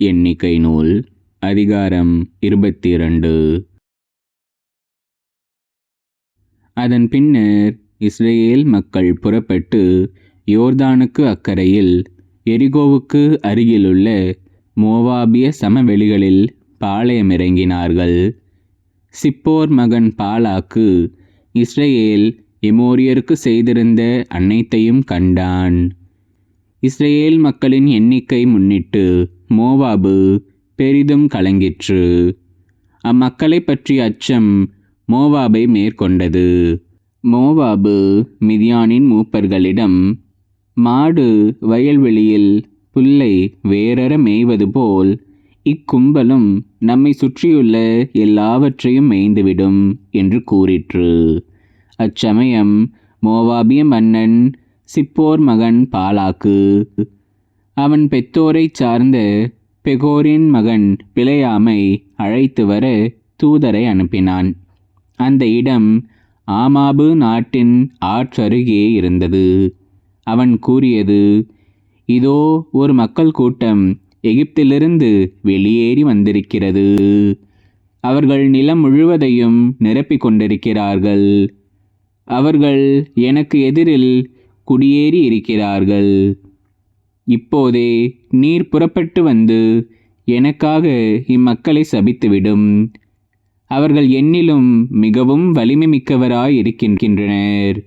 எண்ணிக்கை நூல் அதிகாரம் இருபத்தி இரண்டு அதன் பின்னர் இஸ்ரேல் மக்கள் புறப்பட்டு யோர்தானுக்கு அக்கறையில் எரிகோவுக்கு அருகிலுள்ள மோவாபிய சமவெளிகளில் பாளையமிறங்கினார்கள். சிப்போர் மகன் பாலாக்கு இஸ்ரேல் எமோரியருக்கு செய்திருந்த அனைத்தையும் கண்டான். இஸ்ரேல் மக்களின் எண்ணிக்கை முன்னிட்டு மோவாபு பெரிதும் கலங்கிற்று. அம்மக்களை பற்றிய அச்சம் மோவாபை மேற்கொண்டது. மோவாபு மிதியானின் மூப்பர்களிடம் மாடு வயல்வெளியில் புல்லை வேறற மேய்வது போல் இக்கும்பலும் நம்மை சுற்றியுள்ள எல்லாவற்றையும் மேய்ந்துவிடும் என்று கூறிற்று. அச்சமயம் மோவாபிய மன்னன் சிப்போர் மகன் பாலாக்கு. அவன் பெத்தோரைச் சார்ந்த பெகோரின் மகன் பிழையாமை அழைத்து வர தூதரை அனுப்பினான். அந்த இடம் ஆமாபு நாட்டின் ஆற்றருகே இருந்தது. அவன் கூறியது இதோ ஒரு மக்கள் கூட்டம் எகிப்திலிருந்து வெளியேறி வந்திருக்கிறது. அவர்கள் நிலம் முழுவதையும் நிரப்பிக் கொண்டிருக்கிறார்கள். அவர்கள் எனக்கு எதிரில் குடியேறி இருக்கிறார்கள். இப்போதே நீர் புறப்பட்டு வந்து எனக்காக இம்மக்களை சபித்துவிடும். அவர்கள் என்னிலும் மிகவும் வலிமை மிக்கவராய் இருக்கின்றனர்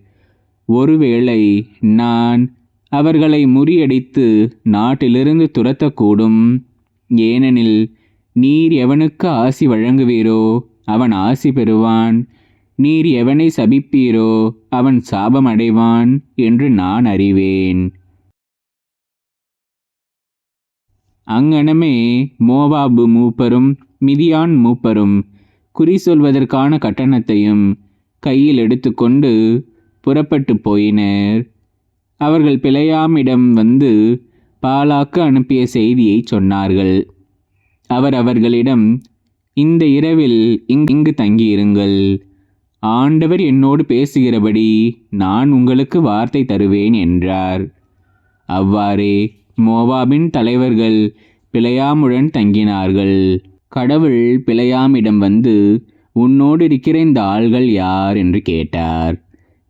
ஒருவேளை நான் அவர்களை முறியடித்து நாட்டிலிருந்து துரத்தக்கூடும். ஏனெனில் நீர் எவனுக்கு ஆசி வழங்குவீரோ அவன் ஆசி பெறுவான். நீர் எவனை சபிப்பீரோ அவன் சாபம் அடைவான் என்று நான் அறிவேன். அங்கனமே மோவாபு மூப்பரும் மிதியான் மூப்பரும் குறி சொல்வதற்கான கட்டணத்தையும் கையில் எடுத்துக்கொண்டு புறப்பட்டு போயினர். அவர்கள் பிழையாமிடம் வந்து பாலாக்கு அனுப்பிய செய்தியை சொன்னார்கள். அவர் அவர்களிடம் இந்த இரவில் இங் இங்கு தங்கியிருங்கள். ஆண்டவர் என்னோடு பேசுகிறபடி நான் உங்களுக்கு வார்த்தை தருவேன் என்றார். அவ்வாறே மோவாபின் தலைவர்கள் பிழையாமுடன் தங்கினார்கள். கடவுள் பிழையாமிடம் வந்து உன்னோடு இருக்கிற இந்த ஆள்கள் யார்? என்று கேட்டார்.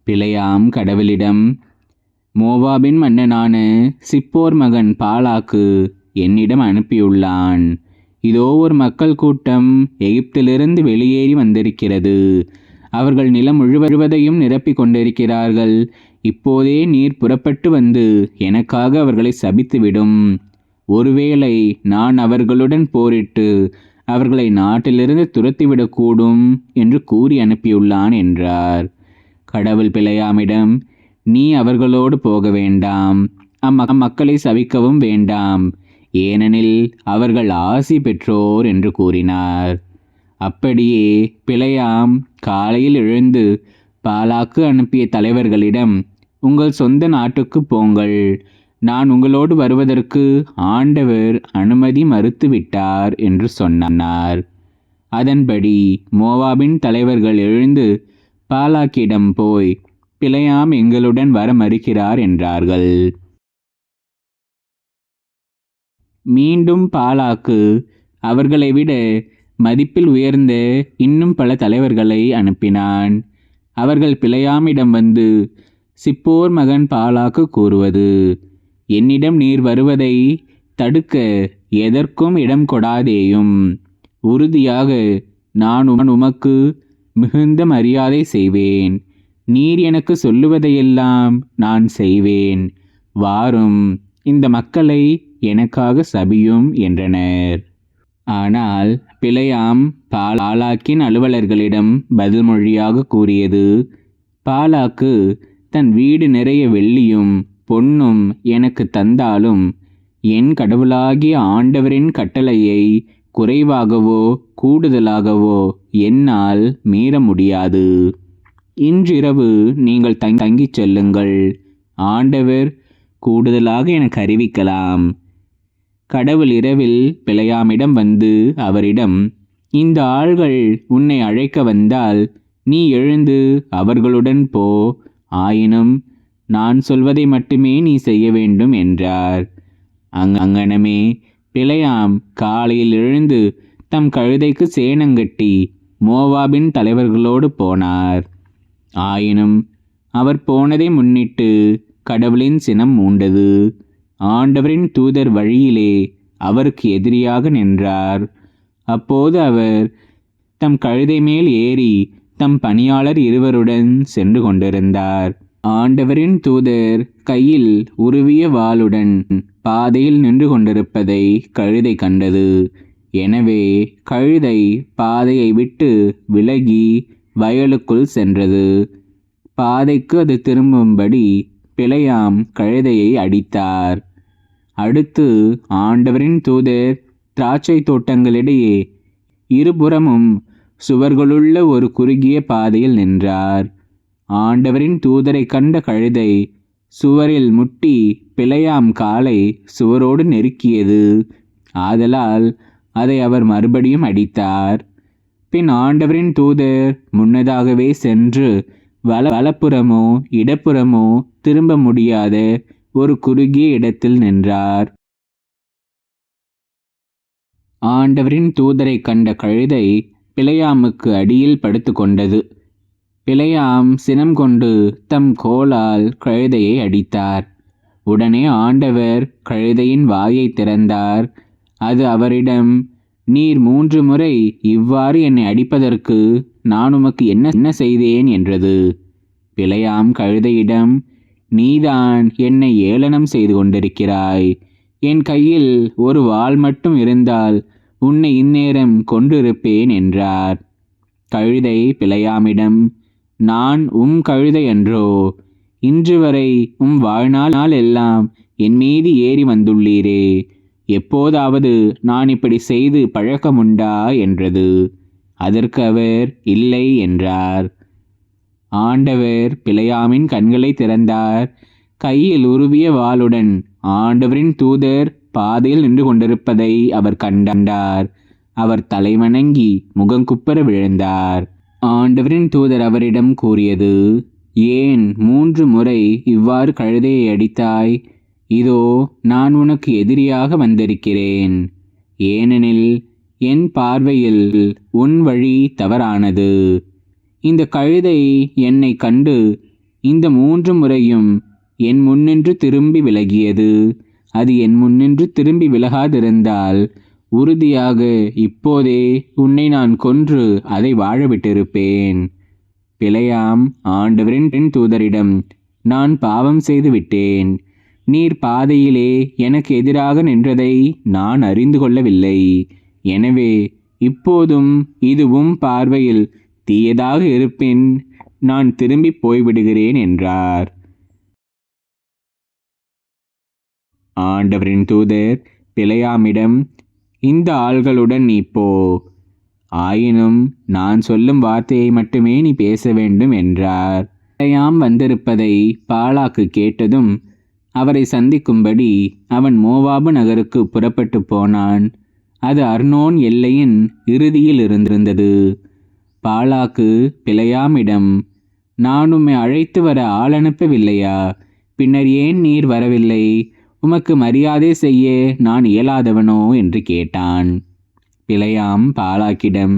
பிழையாம் கடவுளிடம் மோவாபின் மன்னனான சிப்போர் மகன் பாலாக்கு என்னிடம் அனுப்பியுள்ளான். இதோ ஒரு மக்கள் கூட்டம் எகிப்திலிருந்து வெளியேறி வந்திருக்கிறது. அவர்கள் நிலம் முழுவதையும் நிரப்பிக் கொண்டிருக்கிறார்கள். இப்போதே நீர் புறப்பட்டு வந்து எனக்காக அவர்களை சபித்துவிடும். ஒருவேளை நான் அவர்களுடன் போரிட்டு அவர்களை நாட்டிலிருந்து துரத்திவிடக்கூடும் என்று கூறி அனுப்பியுள்ளான் என்றார். கடவுள் பிழையாமிடம் நீ அவர்களோடு போக வேண்டாம். அம்மக்களை சவிக்கவும் வேண்டாம். ஏனெனில் அவர்கள் ஆசி பெற்றோர் என்று கூறினார். அப்படியே பிழையாம் காலையில் எழுந்து பாலாக்கு அனுப்பிய தலைவர்களிடம் உங்கள் சொந்த நாட்டுக்கு போங்கள். நான் உங்களோடு வருவதற்கு ஆண்டவர் அனுமதி மறுத்துவிட்டார் என்று சொன்னார். அதன்படி மோவாபின் தலைவர்கள் எழுந்து பாலாக்கிடம் போய் பிழையாம் எங்களுடன் வர மறுக்கிறார் என்றார்கள். மீண்டும் பாலாக்கு அவர்களை விட மதிப்பில் உயர்ந்த இன்னும் பல தலைவர்களை அனுப்பினான். அவர்கள் பிழையாமிடம் வந்து சிப்போர் மகன் பாலாக்கு கூறுவது என்னிடம் நீர் வருவதை தடுக்க எதற்கும் இடம் கொடாதேயும். உறுதியாக நான் உமக்கு மிகுந்த மரியாதை செய்வேன். நீர் எனக்கு சொல்லுவதையெல்லாம் நான் செய்வேன். வாரும் இந்த மக்களை எனக்காக சபியும் என்றனர். ஆனால் பிழையாம் பாலாக்கின் அலுவலர்களிடம் பதில்மொழியாக கூறியது பாலாக்கு தன் வீடு நிறைய வெள்ளியும் பொன்னும் எனக்கு தந்தாலும் என் கடவுளாகிய ஆண்டவரின் கட்டளையை குறைவாகவோ கூடுதலாகவோ என்னால் மீற முடியாது. இன்றிரவு நீங்கள் தங் தங்கிச் செல்லுங்கள். ஆண்டவர் கூடுதலாக எனக்கு அறிவிக்கலாம். கடவுள் இரவில் பிழையாமிடம் வந்து அவரிடம் இந்த ஆள்கள் உன்னை அழைக்க வந்தால் நீ எழுந்து அவர்களுடன் போ. ஆயினும் நான் சொல்வதை மட்டுமே நீ செய்ய வேண்டும் என்றார். அங் அங்கனமே பிழையாம் காலையில் எழுந்து தம் கழுதைக்கு சேனங்கட்டி மோவாபின் தலைவர்களோடு போனார். ஆயினும் அவர் போனதை முன்னிட்டு கடவுளின் சினம் மூண்டது. ஆண்டவரின் தூதர் வழியிலே அவருக்கு எதிரியாக நின்றார். அப்போது அவர் தம் கழுதை மேல் ஏறி தம் பணியாளர் இருவருடன் சென்று கொண்டிருந்தார். ஆண்டவரின் தூதர் கையில் உருவிய வாளுடன் பாதையில் நின்று கொண்டிருப்பதை கழுதை கண்டது. எனவே கழுதை பாதையை விட்டு விலகி வயலுக்குள் சென்றது. பாதைக்கு அது திரும்பும்படி பிழையாம் கழுதையை அடித்தார். அடுத்து ஆண்டவரின் தூதர் திராட்சை தோட்டங்களிடையே இருபுறமும் சுவர்களுள்ள ஒரு குறுகிய பாதையில் நின்றார். ஆண்டவரின் தூதரை கண்ட கழுதை சுவரில் முட்டி பிழையாம் காலை சுவரோடு நெருக்கியது. ஆதலால் அதை அவர் மறுபடியும் அடித்தார். பின் ஆண்டவரின் தூதர் முன்னதாகவே சென்று வல வலப்புறமோ இடப்புறமோ திரும்ப முடியாத ஒரு குறுகிய இடத்தில் நின்றார். ஆண்டவரின் தூதரை கண்ட கழுதை பிழையாமுக்கு அடியில் படுத்து கொண்டது. பிழையாம் சினம் கொண்டு தம் கோலால் கழுதையை அடித்தார். உடனே ஆண்டவர் கழுதையின் வாயை திறந்தார். அது அவரிடம் நீர் மூன்று முறை இவ்வாறு என்னை அடிப்பதற்கு நான் உமக்கு என்ன என்ன செய்தேன் என்றது? பிழையாம் கழுதையிடம் நீதான் என்னை ஏளனம் செய்து கொண்டிருக்கிறாய். என் கையில் ஒரு வாள் மட்டும் இருந்தால் உன்னை இந்நேரம் கொண்டிருப்பேன் என்றார். கழுதை பிழையாமிடம் நான் உம் கழுதை என்றோ இன்று வரை உம் வாழ்நாள் எல்லாம் என் மீது ஏறி வந்துள்ளீரே. எப்போதாவது நான் இப்படி செய்து பழக்கமுண்டா? என்றது. அதற்கு அவர் இல்லை என்றார். ஆண்டவர் பிழையாமின் கண்களை திறந்தார். கையில் உருவிய வாளுடன் ஆண்டவரின் தூதர் பாதையில் நின்று கொண்டிருப்பதை அவர் கண்டார். அவர் தலைவணங்கி முகங்குப்பர விழுந்தார். ஆண்டவரின் தூதர் அவரிடம் கூறியது ஏன் மூன்று முறை இவ்வாறு கழுதையை அடித்தாய்? இதோ நான் உனக்கு எதிரியாக வந்திருக்கிறேன். ஏனெனில் என் பார்வையில் உன் வழி தவறானது. இந்த கழுதை என்னை கண்டு இந்த மூன்று முறையும் என் முன்னின்று திரும்பி விலகியது. அது என் முன்னின்று திரும்பி விலகாதிருந்தால் உறுதியாக இப்போதே உன்னை நான் கொன்று அதை வாழ விட்டிருப்பேன் பிழையாம் ஆண்டவரின் தூதரிடம் நான் பாவம் செய்து விட்டேன். நீர் பாதையிலே எனக்கு எதிராக நின்றதை நான் அறிந்து கொள்ளவில்லை. எனவே இப்போதும் இதுவும் பார்வையில் தீயதாக இருப்பின் நான் திரும்பி போய்விடுகிறேன் என்றார். ஆண்டவரின் தூதர் பிழையாமிடம் இந்த ஆள்களுடன் நீ போ. ஆயினும் நான் சொல்லும் வார்த்தையை மட்டுமே நீ பேச வேண்டும் என்றார். பிழையாம் வந்திருப்பதை பாலாக்கு கேட்டதும் அவரை சந்திக்கும்படி அவன் மோவாபு நகருக்கு புறப்பட்டு போனான். அது அர்னோன் எல்லையின் இறுதியில் இருந்திருந்தது. பாலாக்கு பிழையாமிடம் நான் உம்மை அழைத்து வர ஆள் அனுப்பவில்லையா? பின்னர் ஏன் நீர் வரவில்லை? உமக்கு மரியாதை செய்ய நான் இயலாதவனோ? என்று கேட்டான். பிழையாம் பாலாக்கிடம்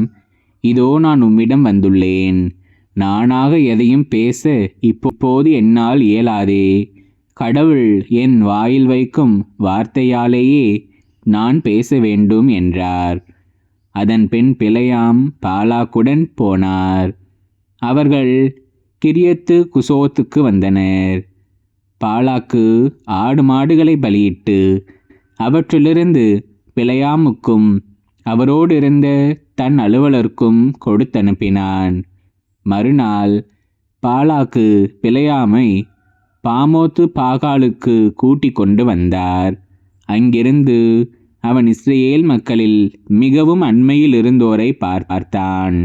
இதோ நான் உம்மிடம் வந்துள்ளேன். நானாக எதையும் பேச இப்போது என்னால் இயலாதே. கடவுள் என் வாயில் வைக்கும் வார்த்தையாலேயே நான் பேச வேண்டும் என்றார். அதன் பின் பிழையாம் பாலாக்குடன் போனார். அவர்கள் கிரியத்து குசோத்துக்கு வந்தனர். பாலாக்கு ஆடு மாடுகளை பலியிட்டு அவற்றிலிருந்து பிழையாமுக்கும் அவரோடு இருந்த தன் அலுவலருக்கும் கொடுத்தனுப்பினான். மறுநாள் பாலாக்கு பிழையாமை பாமோத்து பாகாலுக்கு கூட்டி கொண்டு வந்தார். அங்கிருந்து அவன் இஸ்ரேல் மக்களில் மிகவும் அண்மையில் இருந்தோரை பார்த்தான்.